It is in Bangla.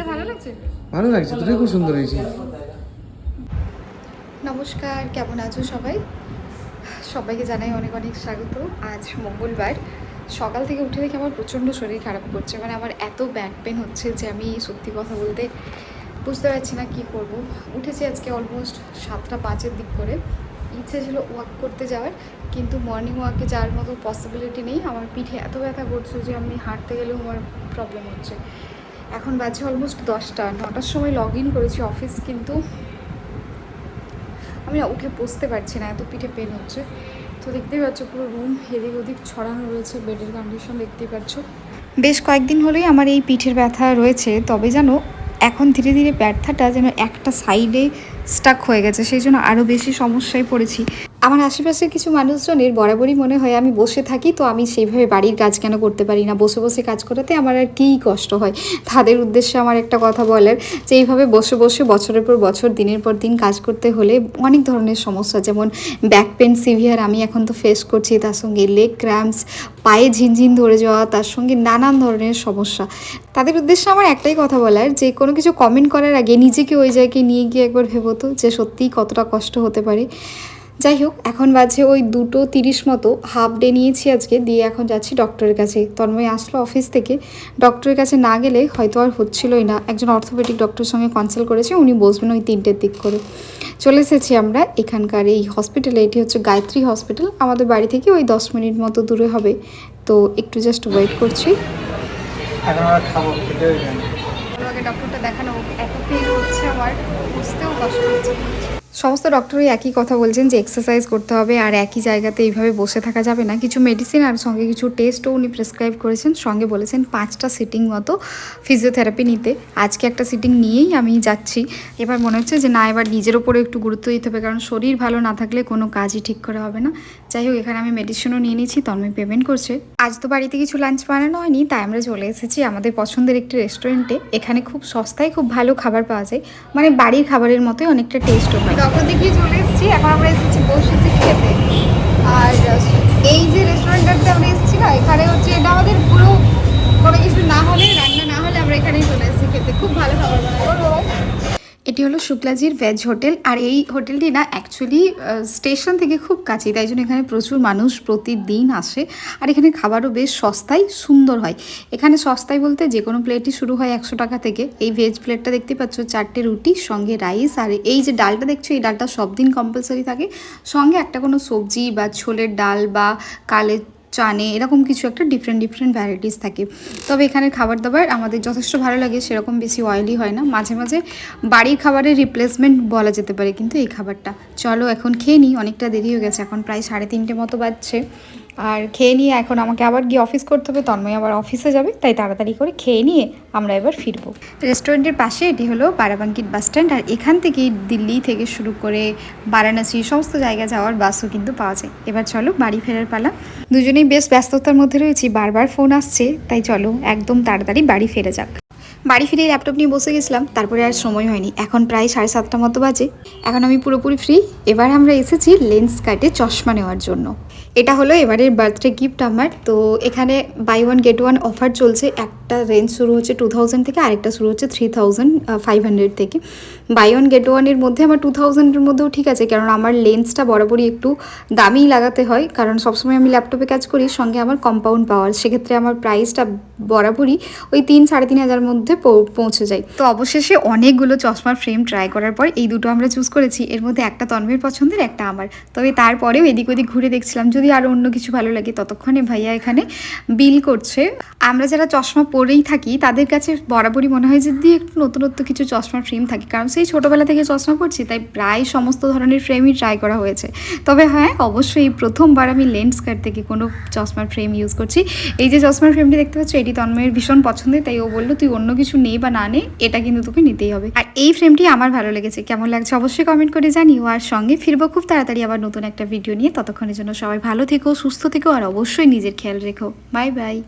এটা ভালো লাগছে? ভালো লাগছে দুটোই খুব সুন্দর হয়েছে। নমস্কার কেমন আছো সবাই? সবাইকে জানাই অনেক অনেক স্বাগত। আজ মঙ্গলবার। সকাল থেকে উঠে দেখে আমার প্রচণ্ড শরীর খারাপ করছে মানে আমার এত ব্যাক পেন হচ্ছে যে আমি সত্যি কথা বলতে বুঝতে পারছি না কি করব। উঠেছি আজকে অলমোস্ট সাতটা পাঁচের দিক করে। ইচ্ছে ছিল ওয়াক করতে যাওয়ার কিন্তু মর্নিং ওয়াকে যাওয়ার মতো পসিবিলিটি নেই। আমার পিঠে এত ব্যথা করছে যে আমি হাঁটতে গেলেও আমার প্রবলেম হচ্ছে। এখন বাজে অলমোস্ট দশটা, নটার সময় লগ ইন করেছি অফিস কিন্তু আমি ওকে বসতে পারছি না, এত পিঠে পেন হচ্ছে। তো দেখতেই পাচ্ছ পুরো রুম এদিক ওদিক ছড়ানো রয়েছে বেডের কন্ডিশন দেখতেই পাচ্ছ। বেশ কয়েকদিন হলেই আমার এই পিঠের ব্যথা রয়েছে, তবে যেন এখন ধীরে ধীরে ব্যথাটা যেন একটা সাইডে স্টাক হয়ে গেছে, সেই জন্য আরও বেশি সমস্যায় পড়েছি। আমার আশেপাশের কিছু মানুষজনের বরাবরই মনে হয় আমি বসে থাকি, তো আমি সেইভাবে বাড়ির কাজ কেন করতে পারি না? বসে বসে কাজ করাতে আমার আর কী কষ্ট হয়? তাদের উদ্দেশ্যে আমার একটা কথা বলার, যে এইভাবে বসে বসে বছরের পর বছর, দিনের পর দিন কাজ করতে হলে অনেক ধরনের সমস্যা, যেমন ব্যাক পেন সিভিয়ার আমি এখন তো ফেস করছি, তার সঙ্গে লেগ ক্র্যাম্পস পায়ে ঝিনঝিন ধরে যাওয়া, তার সঙ্গে নানান ধরনের সমস্যা। তাদের উদ্দেশ্যে আমার একটাই কথা বলার, যে কোনো কিছু কমেন্ট করার আগে নিজেকে ওই জায়গায় নিয়ে গিয়ে একবার ভেবতো যে সত্যিই কতটা কষ্ট হতে পারে। যাই হোক, এখন বাজে ওই দুটো তিরিশ মতো। হাফ ডে নিয়েছি আজকে, দিয়ে এখন যাচ্ছি ডক্টরের কাছে। তন্ময় আসলো অফিস থেকে। ডক্টরের কাছে না গেলে হয়তো আর হচ্ছিলই না। একজন অর্থোপেডিক ডক্টরের সঙ্গে কনসাল্ট করেছে, উনি বসবেন ওই তিনটের দিক করে। চলে এসেছি আমরা এখানকার এই হসপিটালে এটি হচ্ছে গায়ত্রী হসপিটাল আমাদের বাড়ি থেকে ওই দশ মিনিট মতো দূরে হবে। তো একটু জাস্ট ওয়েট করছি। আমাকে ডক্টরটা দেখানো এত পেন হচ্ছে আমার, বুঝতেও কষ্ট হচ্ছে। সমস্ত ডক্টরই একই কথা বলছেন যে এক্সারসাইজ করতে হবে আর একই জায়গাতে এইভাবে বসে থাকা যাবে না। কিছু মেডিসিন আর সঙ্গে কিছু টেস্টও উনি প্রেসক্রাইব করেছেন। সঙ্গে বলেছেন পাঁচটা সিটিং মতো ফিজিওথেরাপি নিতে। আজকে একটা সিটিং নিয়েই আমি যাচ্ছি। এবার মনে হচ্ছে যে না, এবার নিজের ওপরে একটু গুরুত্ব দিতে হবে, কারণ শরীর ভালো না থাকলে কোনো কাজই ঠিক করে হবে না। যাই হোক এখানে আমি মেডিসিনও নিয়ে নিয়েছি, তন্ময় পেমেন্ট করছে। আজ তো বাড়িতে কিছু লাঞ্চ বানানো হয়নি, তাই আমরা চলে এসেছি আমাদের পছন্দের একটি রেস্টুরেন্টে এখানে খুব সস্তায় খুব ভালো খাবার পাওয়া যায় মানে বাড়ির খাবারের মতোই অনেকটা টেস্টও হয় তখন দেখি চলে এসেছি, এখন আমরা এসেছি বসেছি খেতে। আর এই যে রেস্টুরেন্টটাতে আমরা এসেছি না, এখানে হচ্ছে এটা আমাদের পুরো কোনো কিছু না হলে, রান্না না হলে আমরা এখানেই চলে এসেছি খেতে। খুব ভালো খাবার বানায় এটি হলো শুক্লাজির ভেজ হোটেল আর এই হোটেলটি না অ্যাকচুয়ালি স্টেশন থেকে খুব কাছেই, তাই জন্য এখানে প্রচুর মানুষ প্রতিদিন আসে। আর এখানে খাবারও বেশ সস্তায় সুন্দর হয়। এখানে সস্তায় বলতে যে কোনো প্লেটই শুরু হয় একশো টাকা থেকে। এই ভেজ প্লেটটা দেখতে পাচ্ছ, চারটে রুটি, সঙ্গে রাইস আর এই যে ডালটা দেখছ, এই ডালটা সব দিন কম্পালসারি থাকে। সঙ্গে একটা কোনো সবজি বা ছোলের ডাল বা কালের চানে, এরকম কিছু একটা ডিফারেন্ট ডিফারেন্ট ভ্যারাইটিস থাকে। তবে এখানে খাবার দাবার আমাদের যথেষ্ট ভালো লাগে, সেরকম বেশি অয়েলি হয় না। মাঝে মাঝে বাড়ির খাবারের রিপ্লেসমেন্ট বলা যেতে পারে, কিন্তু এই খাবারটা। চলো এখন খেয়ে নিই, অনেকটা দেরি হয়ে গেছে, এখন প্রায় সাড়ে তিনটে মতো বাজছে। আর খেয়ে নিয়ে এখন আমাকে আবার গিয়ে অফিস করতে হবে, তন্ময় আবার অফিসে যাবে, তাই তাড়াতাড়ি করে খেয়ে নিয়ে আমরা এবার ফিরবো। রেস্টুরেন্টের পাশে এটি হলো বারাবাঙ্কিট বাস স্ট্যান্ড আর এখান থেকেই দিল্লি থেকে শুরু করে বারাণসী, সমস্ত জায়গা যাওয়ার বাসও কিন্তু পাওয়া যায়। এবার চলো বাড়ি ফেরার পালা। দুজনেই বেশ ব্যস্ততার মধ্যে রয়েছি, বারবার ফোন আসছে, তাই চলো একদম তাড়াতাড়ি বাড়ি ফেরে যাক। বাড়ি ফিরে ল্যাপটপ নিয়ে বসে গেছিলাম, তারপরে আর সময় হয়নি। এখন প্রায় সাড়ে সাতটা মতো বাজে। এখন আমি পুরোপুরি ফ্রি এবার আমরা এসেছি লেন্স কাটে চশমা নেওয়ার জন্য। এটা হলো এবারের বার্থডে গিফট আমার। তো এখানে buy one get one offer চলছে একটা রেঞ্জ শুরু হচ্ছে টু থাউজেন্ড থেকে আরেকটা শুরু হচ্ছে থ্রি থাউজেন্ড ফাইভ হান্ড্রেড থেকে। বাই ওয়ান গেট ওয়ানের মধ্যে আমার টু থাউজেন্ডের মধ্যেও ঠিক আছে, কারণ আমার লেন্সটা বরাবরই একটু দামিই লাগাতে হয়, কারণ সবসময় আমি ল্যাপটপে কাজ করি, সঙ্গে আমার কম্পাউন্ড পাওয়ার সেক্ষেত্রে আমার প্রাইসটা বরাবরই ওই তিন, সাড়ে তিন হাজার মধ্যে পৌঁছে যায়। তো অবশেষে অনেকগুলো চশমার ফ্রেম ট্রাই করার পর এই দুটো আমরা চুজ করেছি, এর মধ্যে একটা তন্ময়ের পছন্দের, একটা আমার। তবে তারপরেও এদিক ওদিক ঘুরে দেখছিলাম, যদি আরও অন্য কিছু ভালো লাগে, ততক্ষণে ভাইয়া এখানে বিল করছে। আমরা যারা চশমা পরেই থাকি, তাদের কাছে বরাবরই মনে হয় যে দিয়ে একটু নতুনত্ব কিছু চশমার ফ্রেম থাকে। কারণ সেই ছোটোবেলা থেকে চশমা পরছি, তাই প্রায় সমস্ত ধরনের ফ্রেমই ট্রাই করা হয়েছে। তবে হ্যাঁ অবশ্যই প্রথমবার আমি লেন্স কার্ড থেকে কোনো চশমার ফ্রেম ইউজ করছি। এই যে চশমার ফ্রেমটি দেখতে পাচ্ছ, এটি তন্ময়ের ভীষণ পছন্দের, তাই ও বলল, তুই অন্য কিছু নেই বা না নে, এটা কিন্তু তোকে নিতেই হবে। আর এই ফ্রেমটি আমার ভালো লেগেছে। কেমন লাগছে অবশ্যই কমেন্ট করে জানিও। আর সঙ্গে ফিরবো খুব তাড়াতাড়ি আবার নতুন একটা ভিডিও নিয়ে। ততক্ষণের জন্য সবাই ভালো থেকো, সুস্থ থেকো, আর অবশ্যই নিজের খেয়াল রেখো। Bye bye